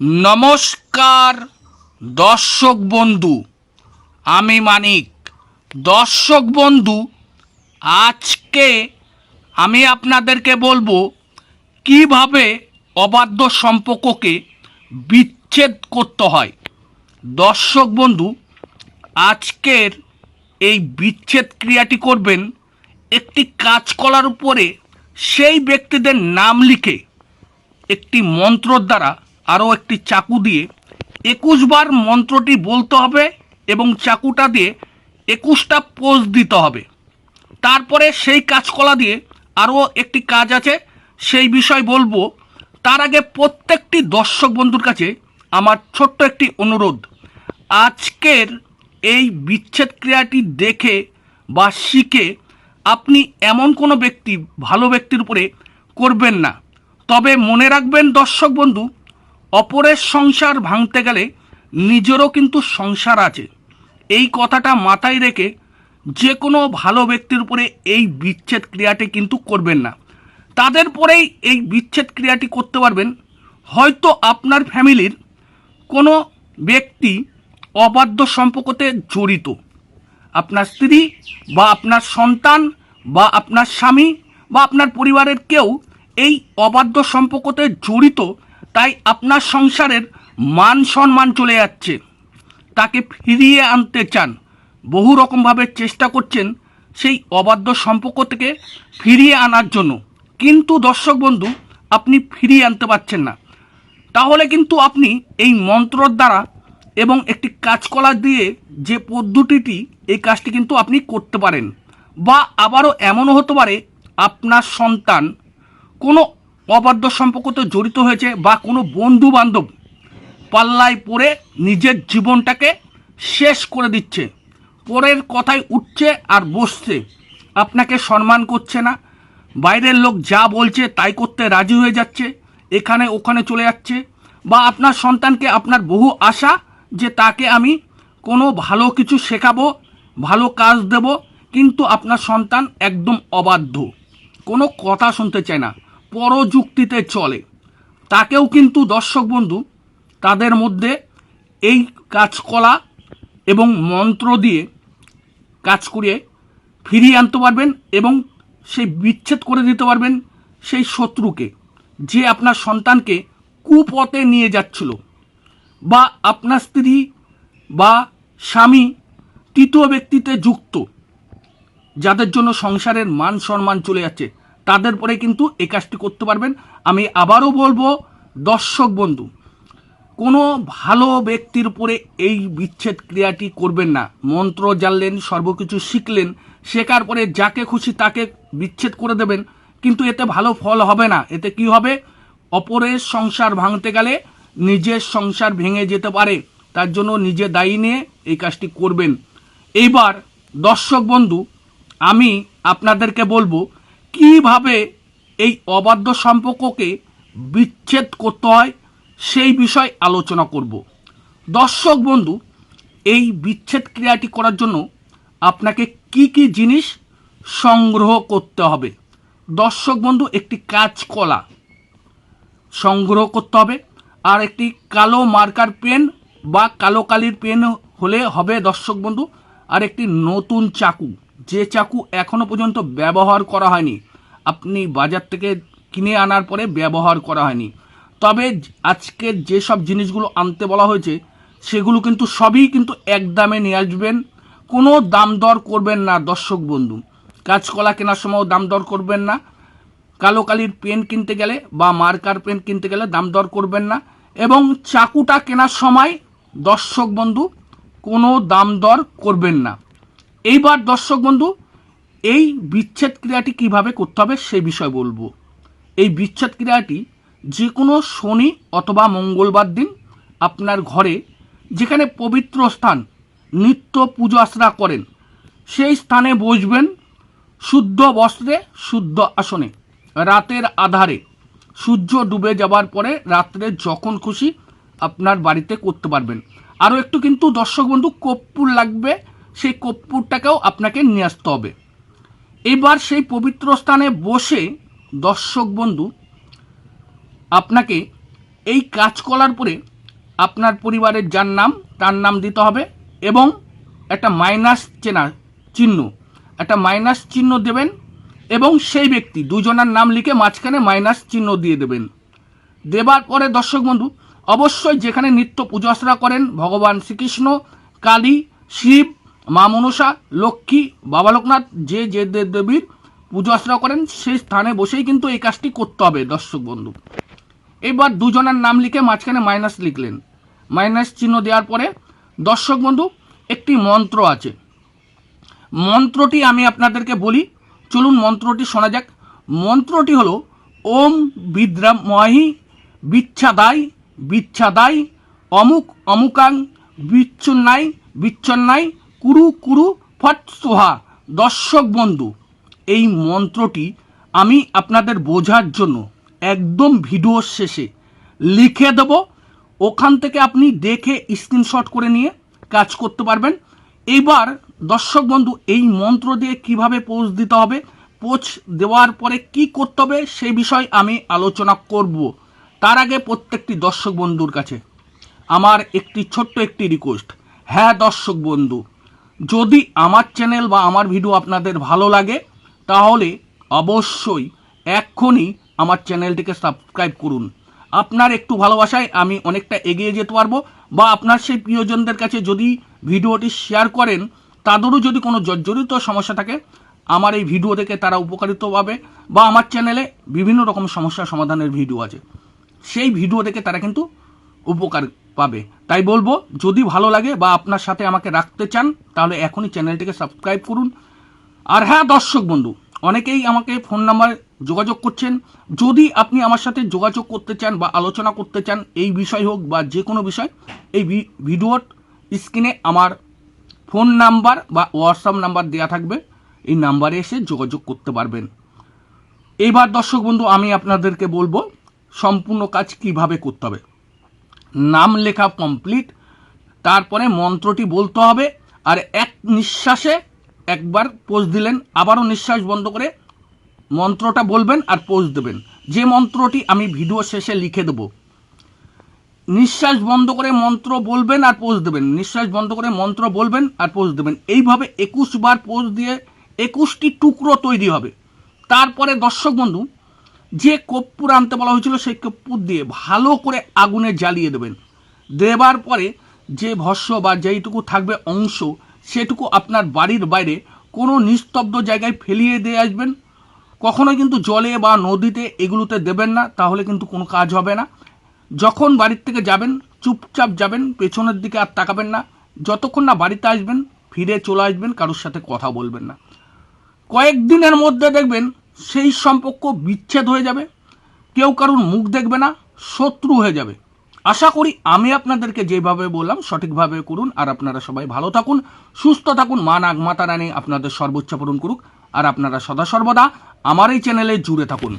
নমস্কার, দর্শক বন্ধু। আমি মানিক। দর্শক বন্ধু, আজকে আমি আপনাদেরকে বলব কীভাবে অবাধ্য সম্পর্ককে বিচ্ছেদ করতে হয়। দর্শক বন্ধু, আজকের এই বিচ্ছেদ ক্রিয়াটি করবেন একটি কাজ করার উপরে সেই ব্যক্তিদের নাম লিখে একটি মন্ত্রর দ্বারা আরও একটি চাকু দিয়ে একুশ বার মন্ত্রটি বলতে হবে এবং চাকুটা দিয়ে একুশটা পোজ দিতে হবে। তারপরে সেই কাজকলা দিয়ে আরও একটি কাজ আছে, সেই বিষয় বলব। তার আগে প্রত্যেকটি দর্শক বন্ধুর কাছে আমার ছোট্ট একটি অনুরোধ। আজকের এই বিচ্ছেদ ক্রিয়াটি দেখে বা শিখে আপনি এমন কোনো ব্যক্তি, ভালো ব্যক্তির উপরে করবেন না। তবে মনে রাখবেন দর্শক বন্ধু অপরের সংসার ভাঙতে গেলে নিজেরও কিন্তু সংসার আছে। এই কথাটা মাথায় রেখে যে কোনো ভালো ব্যক্তির উপরে এই বিচ্ছেদ ক্রিয়াটি কিন্তু করবেন না। তাদের পরেই এই বিচ্ছেদ ক্রিয়াটি করতে পারবেন। হয়তো আপনার ফ্যামিলির কোনো ব্যক্তি অবাধ্য সম্পর্কতে জড়িত। আপনার স্ত্রী বা আপনার সন্তান বা আপনার স্বামী বা আপনার পরিবারের কেউ এই অবাধ্য সম্পর্কতে জড়িত তাই আপনার সংসারের মান সম্মান চলে যাচ্ছে। তাকে ফিরিয়ে আনতে চান। বহু রকমভাবে চেষ্টা করছেন সেই অবাধ্য সম্পর্ক থেকে ফিরিয়ে আনার জন্য। কিন্তু দর্শক বন্ধু, আপনি ফিরিয়ে আনতে পারছেন না। তাহলে কিন্তু আপনি এই মন্ত্রর দ্বারা এবং একটি কাজকলা দিয়ে যে পদ্ধতিটি, এই কাজটি কিন্তু আপনি করতে পারেন। বা আবারও এমনও হতে পারে, আপনার সন্তান কোনো অবাধ্য সম্পর্কতে জড়িত হয়েছে বা কোনো বন্ধু বান্ধব পাল্লায় পড়ে নিজের জীবনটাকে শেষ করে দিচ্ছে। পরের কথায় উঠছে আর বসছে। আপনাকে সম্মান করছে না। বাইরের লোক যা বলছে তাই করতে রাজি হয়ে যাচ্ছে। এখানে ওখানে চলে যাচ্ছে। বা আপনার সন্তানকে আপনার বহু আশা যে তাকে আমি কোনো ভালো কিছু শেখাবো, ভালো কাজ দেব, কিন্তু আপনার সন্তান একদম অবাধ্য। কোনো কথা শুনতে চায় না। পরযুক্তিতে চলে। তাকেও কিন্তু দর্শক বন্ধু, তাদের মধ্যে এই কাজকলা এবং মন্ত্র দিয়ে কাজ করিয়ে ফিরিয়ে আনতে পারবেন এবং সেই বিচ্ছেদ করে দিতে পারবেন সেই শত্রুকে, যে আপনার সন্তানকে কুপথে নিয়ে যাচ্ছিল বা আপনার স্ত্রী বা স্বামী তৃতীয় ব্যক্তিতে যুক্ত, যাদের জন্য সংসারের মান সম্মান চলে যাচ্ছে। তাদের পরে কিন্তু এই কাজটি করতে পারবেন। আমি আবারও বলব, দর্শক বন্ধু, কোনো ভালো ব্যক্তির উপরে এই বিচ্ছেদ ক্রিয়াটি করবেন না। মন্ত্র জানলেন, সর্বকিছু শিখলেন শেখার পরে যাকে খুশি তাকে বিচ্ছেদ করে দেবেন। কিন্তু এতে ভালো ফল হবে না। এতে কি হবে? অপরের সংসার ভাঙতে গেলে নিজের সংসার ভেঙে যেতে পারে। তার জন্য নিজে দায়ী নিয়ে এই কাজটি করবেন। এইবার, দর্শক বন্ধু, আমি আপনাদেরকে বলব কীভাবে এই অবাধ্য সম্পর্ককে বিচ্ছেদ করতে হয় সেই বিষয় আলোচনা করব। দর্শক বন্ধু, এই বিচ্ছেদ ক্রিয়াটি করার জন্য আপনাকে কি কি জিনিস সংগ্রহ করতে হবে? দর্শক বন্ধু, একটি কাজকলা সংগ্রহ করতে হবে আর একটি কালো মার্কার পেন বা কালো কালির পেন হলে হবে দর্শক বন্ধু, আর একটি নতুন চাকু। যে চাকু এখনও পর্যন্ত ব্যবহার করা হয়নি। আপনি বাজার থেকে কিনে আনার পরে ব্যবহার করা হয়নি। তবে আজকের যেসব জিনিসগুলো আনতে বলা হয়েছে, সেগুলো কিন্তু সবই কিন্তু এক দামে নিয়ে আসবেন। কোনো দাম দর করবেন না, দর্শক বন্ধু। কাঁচকলা কেনার সময়ও দাম দর করবেন না। কালো কালির পেন কিনতে গেলে বা মার্কার পেন কিনতে গেলে দাম দর করবেন না। এবং চাকুটা কেনার সময়, দর্শক বন্ধু, কোনো দাম দর করবেন না। এইবার দর্শক বন্ধু এই বিচ্ছেদ ক্রিয়াটি কীভাবে করতে হবে সেই বিষয় বলব। এই বিচ্ছেদ ক্রিয়াটি যে কোনো শনি অথবা মঙ্গলবার দিন আপনার ঘরে যেখানে পবিত্র স্থান, নিত্য পুজো আশ্রা করেন, সেই স্থানে বসবেন শুদ্ধ বস্ত্রে, শুদ্ধ আসনে। রাতের আধারে সূর্য ডুবে যাবার পরে রাত্রে যখন খুশি আপনার বাড়িতে করতে পারবেন। আরও একটু কিন্তু দর্শক বন্ধু কর্পূর লাগবে, সেই কর্পূরটাকেও আপনাকে নিয়ে আসতে হবে। এবার সেই পবিত্র স্থানে বসে দর্শক বন্ধু, আপনাকে এই কাজ করার পরে আপনার পরিবারের যার নাম, তার নাম দিতে হবে এবং একটা মাইনাস চেনা চিহ্ন, একটা মাইনাস চিহ্ন দেবেন এবং সেই ব্যক্তি, দুজনার নাম লিখে মাঝখানে মাইনাস চিহ্ন দিয়ে দেবেন। দেবার পরে দর্শক বন্ধু, অবশ্যই যেখানে নিত্য পুজো আশ্রা করেন, ভগবান শ্রীকৃষ্ণ, কালী, শিব মা মনসা, লক্ষ্মী, বাবা লোকনাথ, যে যে দেব দেবীর পুজো আশ্রা করেন, সেই স্থানে বসেই কিন্তু এই কাজটি করতে হবে, দর্শক বন্ধু। এবার দুজনের নাম লিখে মাঝখানে মাইনাস লিখলেন। মাইনাস চিহ্ন দেওয়ার পরে, দর্শক বন্ধু, একটি মন্ত্র আছে। মন্ত্রটি আমি আপনাদেরকে বলি, চলুন মন্ত্রটি শোনা যাক। মন্ত্রটি হলো, ওম বিদ্রামহি বিচ্ছাদাই বিচ্ছাদাই, অমুক অমুকাং বিচ্ছন্নাই বিচ্ছন্নাই কুরু কুরু ফট সোহা। দর্শক বন্ধু, এই মন্ত্রটি আমি আপনাদের বোঝার জন্য একদম ভিডিওর শেষে লিখে দেব। ওখান থেকে আপনি দেখে স্ক্রিনশট করে নিয়ে কাজ করতে পারবেন। এবার দর্শক বন্ধু, এই মন্ত্র দিয়ে কীভাবে পোজ দিতে হবে পোচ দেওয়ার পরে কি করতে হবে সেই বিষয় আমি আলোচনা করব। তার আগে প্রত্যেকটি দর্শক বন্ধুর কাছে আমার একটি ছোট্ট একটি রিকোয়েস্ট হ্যাঁ দর্শক বন্ধু যদি আমার চ্যানেল বা আমার ভিডিও আপনাদের ভালো লাগে, তাহলে অবশ্যই এক্ষুনি আমার চ্যানেলটিকে সাবস্ক্রাইব করুন। আপনার একটু ভালোবাসায় আমি অনেকটা এগিয়ে যেতে পারব বা আপনার সেই প্রিয়জনদের কাছে যদি ভিডিওটি শেয়ার করেন, তাদেরও যদি কোনো জর্জরিত সমস্যা থাকে, আমার এই ভিডিও দেখে তারা উপকারিত পাবে বা আমার চ্যানেলে বিভিন্ন রকম সমস্যা সমাধানের ভিডিও আছে। সেই ভিডিও দেখে তারা কিন্তু উপকার পাবে। তাই বলব, যদি ভালো লাগে বা আপনার সাথে আমাকে রাখতে চান, তাহলে এখনই চ্যানেলটিকে সাবস্ক্রাইব করুন। আর হ্যাঁ দর্শক বন্ধু, অনেকেই আমাকে ফোন নাম্বার যোগাযোগ করছেন। যদি আপনি আমার সাথে যোগাযোগ করতে চান বা আলোচনা করতে চান, এই বিষয় হোক বা যে কোনো বিষয়, এই ভিডিওর স্ক্রিনে আমার ফোন নাম্বার বা হোয়াটসঅ্যাপ নাম্বার দেওয়া থাকবে। এই নাম্বারে এসে যোগাযোগ করতে পারবেন। এইবার দর্শক বন্ধু, আমি আপনাদেরকে বলব, সম্পূর্ণ কাজ কীভাবে করতে হবে? নাম লেখা কমপ্লিট তারপরে মন্ত্রটি বলতে হবে, আর এক নিঃশ্বাসে একবার পোজ দিলেন, আবারও নিঃশ্বাস বন্ধ করে মন্ত্রটা বলবেন আর পোজ দেবেন। যে মন্ত্রটি আমি ভিডিও শেষে লিখে দেবো। নিঃশ্বাস বন্ধ করে মন্ত্র বলবেন আর পোজ দেবেন। নিঃশ্বাস বন্ধ করে মন্ত্র বলবেন আর পোজ দেবেন। এইভাবে একুশ বার পোজ দিয়ে একুশটি টুকরো তৈরি হবে। তারপরে দর্শক বন্ধু যে কর্পূর আনতে বলা হয়েছিল সেই কর্পূর দিয়ে ভালো করে আগুনে জ্বালিয়ে দেবেন। দেবার পরে যে ভস্য বা যেইটুকু থাকবে অংশ, সেটুকু আপনার বাড়ির বাইরে কোনো নিস্তব্ধ জায়গায় ফেলিয়ে দিয়ে আসবেন। কখনোই কিন্তু জলে বা নদীতে এগুলোতে দেবেন না, তাহলে কিন্তু কোনো কাজ হবে না। যখন বাড়ির থেকে যাবেন, চুপচাপ যাবেন, পেছনের দিকে আর তাকাবেন না। যতক্ষণ না বাড়িতে আসবেন, ফিরে চলে আসবেন, কারোর সাথে কথা বলবেন না। কয়েকদিনের মধ্যে দেখবেন সেই সম্পর্ক বিচ্ছেদ হয়ে যাবে। কেউ কারুর মুখ দেখবে না, শত্রু হয়ে যাবে। আশা করি আমি আপনাদেরকে যেভাবে বললাম সঠিকভাবে করুন, আর আপনারা সবাই ভালো থাকুন, সুস্থ থাকুন, মা নাগ, মাতা রানী, আপনাদের সর্বোচ্চ পূরণ করুক, আর আপনারা সদা সর্বদা আমার এই চ্যানেলে জুড়ে থাকুন।